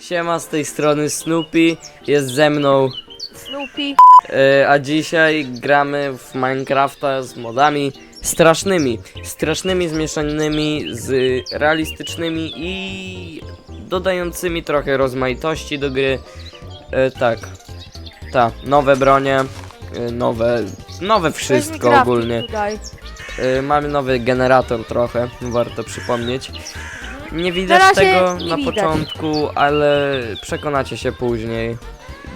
Siema, z tej strony Snoopy, jest ze mną, Snoopy. e, a dzisiaj gramy w Minecrafta z modami strasznymi. Strasznymi, zmieszanymi z realistycznymi i dodającymi trochę rozmaitości do gry. E, tak, tak, nowe bronie, e, nowe, nowe Weź mi wszystko grafik ogólnie. Tutaj. Y, mamy nowy generator trochę, warto przypomnieć. Nie widać Na razie tego nie na widać. początku, ale przekonacie się później.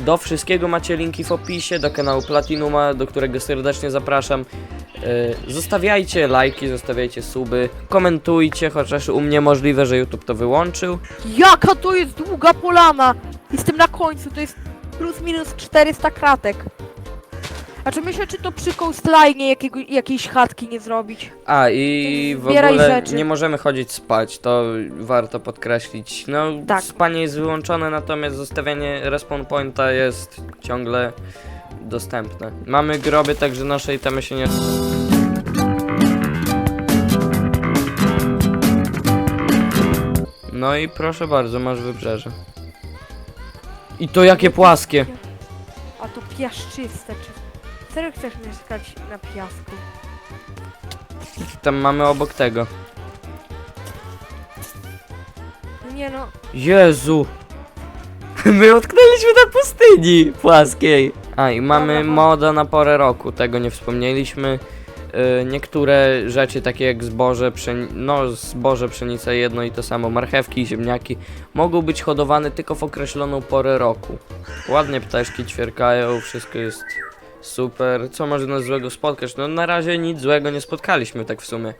Do wszystkiego macie linki w opisie, do kanału Platinuma, do którego serdecznie zapraszam. Y, Zostawiajcie lajki, zostawiajcie suby, komentujcie, chociaż u mnie możliwe, że YouTube to wyłączył. Jaka to jest długa polana! Jestem na końcu, to jest plus minus 400 kratek. A czy myślę, czy to przy coastline jakiego, jakiejś chatki nie zrobić? A i w Zbieraj ogóle rzeczy. nie możemy chodzić spać, to warto podkreślić. No, Tak. spanie jest wyłączone, natomiast zostawianie respawn pointa jest ciągle dostępne. Mamy groby, także nasze itemy się nie... No i proszę bardzo, masz wybrzeże. I to jakie płaskie! A to piaszczyste, czy... Serio chcesz mieszkać na piasku? Tam mamy obok tego. Nie no, Jezu! My utknęliśmy na pustyni płaskiej. A i mamy moda na porę roku, tego nie wspomnieliśmy. Y, niektóre rzeczy takie jak zboże, pszeni- no zboże, pszenica jedno i to samo, marchewki i ziemniaki mogą być hodowane tylko w określoną porę roku. Ładnie ptaszki ćwierkają, wszystko jest super. Co może nas złego spotkać? No na razie nic złego nie spotkaliśmy tak w sumie.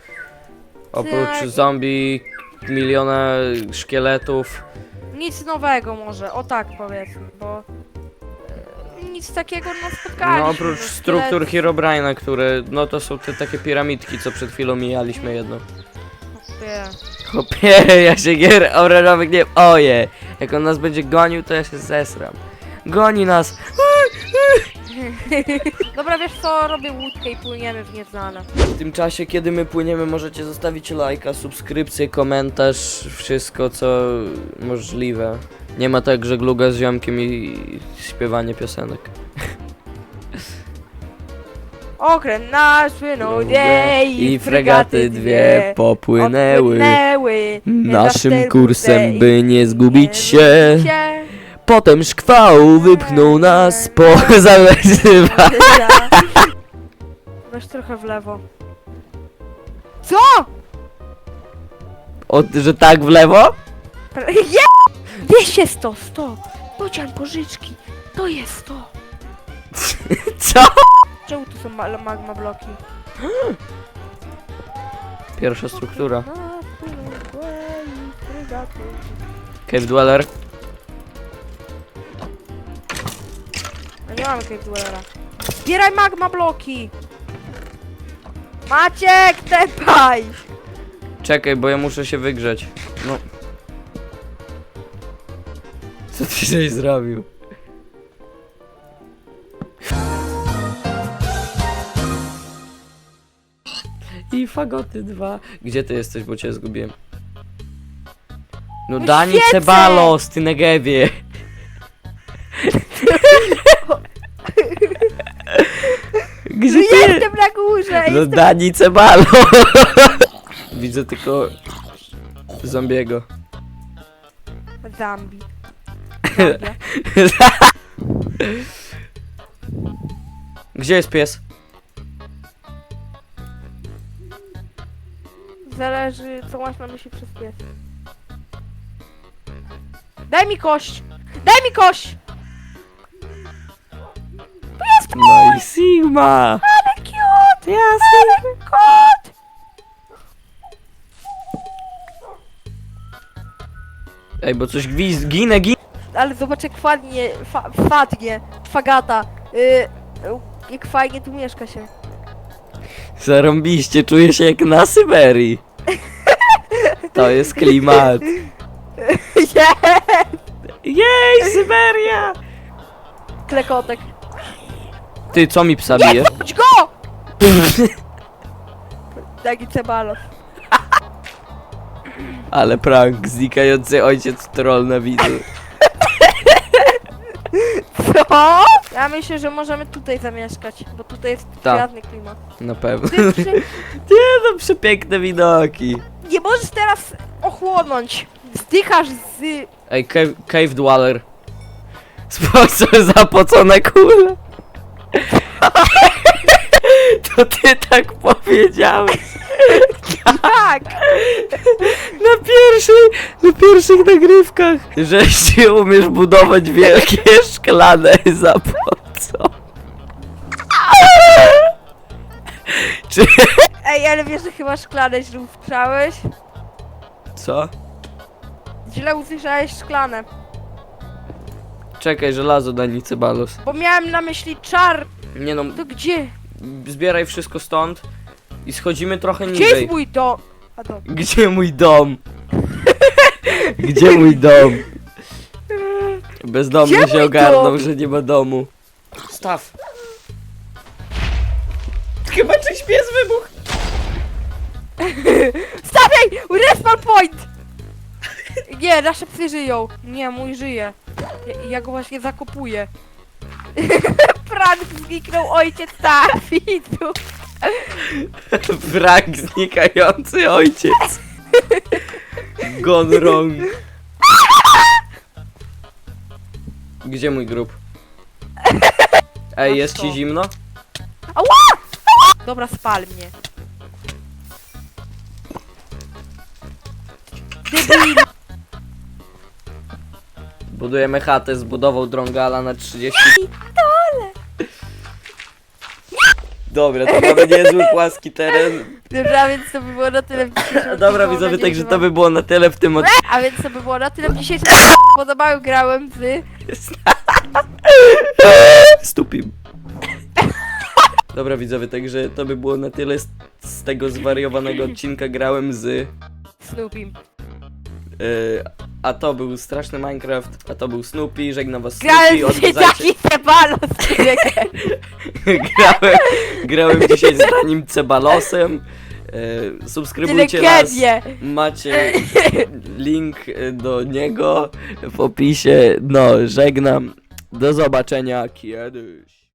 Oprócz Tak. zombie, miliona szkieletów. nic nowego może, o tak powiedzmy, bo... e, Nic takiego no spotkaliśmy. No oprócz struktur Herobrine'a, które, no to są te takie piramidki, co przed chwilą mijaliśmy jedną. Nie. Chłopie, ja się gier orężowych nie... Oje! Jak on nas będzie gonił, to ja się zesram. Goni nas! Dobra, wiesz co, robię łódkę i płyniemy w nieznane. W tym czasie, kiedy my płyniemy, możecie zostawić lajka, subskrypcję, komentarz, wszystko co możliwe. Nie ma tak, że gluga z ziomkiem i śpiewanie piosenek. Okręt nasz płynął dzień I fregaty dwie popłynęły. odpłynęły Naszym na kursem, by nie zgubić się. Potem szkwał wypchnął nas poza leżywa. Weź trochę w lewo. Co? O, że tak w lewo? Je! Się 100, 100. Bocian pożyczki. To jest to. Co? Czemu tu są ma magma bloki? Pierwsza struktura. Na fregaty. Cave Dweller. Nie mamy cave dwellera. Zbieraj magma bloki! Maciek, tepaj! Czekaj, bo ja muszę się wygrzeć. No. Co ty żeś zrobił? I fagoty dwa. Gdzie ty jesteś, bo cię zgubiłem? No No Dani świecę! Cebalos, ty negewie. Gdzie ty Jestem na górze! No jestem... Dani Cebalo! Widzę tylko zombiego. Zambi. Gdzie jest pies? Zależy, co masz na myśli przez pies. Daj mi kość! Daj mi kość! No i Sigma! Ale cute! Ja Ale kot! Ej, bo coś gwizd, ginę, ginę! Ale zobacz jak fajnie, fa, fagata. Y, jak fajnie tu mieszka się. Zarąbiście, czuję się jak na Syberii. To jest klimat. Jej, Syberia! Klekotek. Ty, co mi psa bije? Chodź go! Taki cebalos. Ale prank, znikający ojciec troll na widzu. Co? Ja myślę, że możemy tutaj zamieszkać, bo tutaj jest Tak. przyjazny klimat. Na pewno. Ty przy... Nie no, przepiękne widoki. Nie możesz teraz ochłonąć. Zdychasz z... Ej, cave, cave Dweller. Sponsor zapocone kule. To ty tak powiedziałeś. Tak! Na pierwszej, na pierwszych nagrywkach, że się umiesz budować wielkie szklane zapocone. Czy... Ej, ale wiesz, że chyba szklane źle usłyszałeś? Co? Źle usłyszałeś szklane. Czekaj, żelazo Dani Cebalos. Bo miałem na myśli czar. Nie no, To gdzie? zbieraj wszystko stąd i schodzimy trochę Gdzie niżej. jest mój dom? A dom. Gdzie mój dom? Gdzie mój dom? Bezdomny Gdzie się ogarnął, dom? że nie ma domu. Staw. Chyba czyś pies wybuch. Stawiaj! Respawn point! Nie, nasze psy żyją. Nie, mój żyje. Ja, ja go właśnie zakopuję. Prank zniknął ojciec Dawidu. Brak znikający ojciec. Gone wrong. Gdzie mój grób? Ej, jest ci zimno? Dobra, spal mnie. Debil. Budujemy chatę, zbudował drągala na 30. Dobra, to mamy niezły płaski teren. Dobra, więc to by było na tyle w dzisiejszym Dobra, odcinku. widzowie, Mam także to by było na tyle w tym odcinku. A więc to by było na tyle w dzisiejszym Podobały grałem z... Stupim. Dobra widzowie, także to by było na tyle z, z tego zwariowanego odcinka grałem z... Snoopim. A to był Straszny Minecraft, a to był Snoopy, żegnam was Grałem Snoopy, z odwiedzajcie... Cebalos. grałem, grałem dzisiaj z Danim Cebalosem. Yy, subskrybujcie nas, macie link do niego w opisie. No, żegnam, do zobaczenia kiedyś.